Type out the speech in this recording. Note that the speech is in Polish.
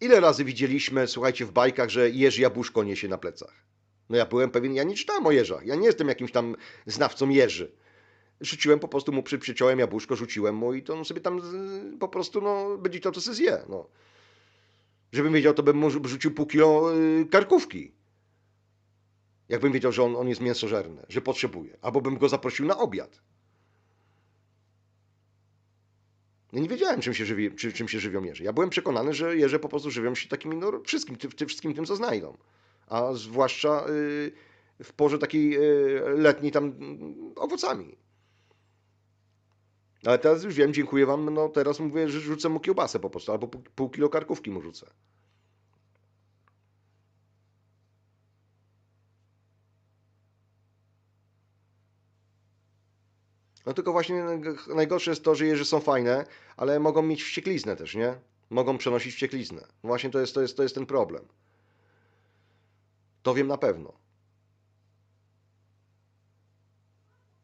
Ile razy widzieliśmy, słuchajcie, w bajkach, że jeż jabłuszko niesie na plecach? No ja byłem pewien, ja nie czytałem o jeżach. Ja nie jestem jakimś tam znawcą jeży. Rzuciłem po prostu mu, przy, przyciąłem jabłuszko, rzuciłem mu i to on sobie tam po prostu, no, będzie to, to sobie zje, no. Żebym wiedział, to bym mu rzu- rzucił pół kilo y, karkówki. Jakbym wiedział, że on, on jest mięsożerny, że potrzebuje. Albo bym go zaprosił na obiad. Ja nie wiedziałem, czym się, żywi, czy, czym się żywią jeże. Ja byłem przekonany, że jeże po prostu żywią się takimi, no, wszystkim, ty, ty, wszystkim tym, co znajdą. A zwłaszcza y, w porze takiej y, letniej tam y, owocami. Ale teraz już wiem, dziękuję wam, no teraz mówię, że rzucę mu kiełbasę po prostu, albo pół, pół kilo karkówki mu rzucę. No tylko właśnie najgorsze jest to, że jeże są fajne, ale mogą mieć wściekliznę też, nie? Mogą przenosić wściekliznę. Właśnie to jest, to jest, to jest ten problem. To wiem na pewno.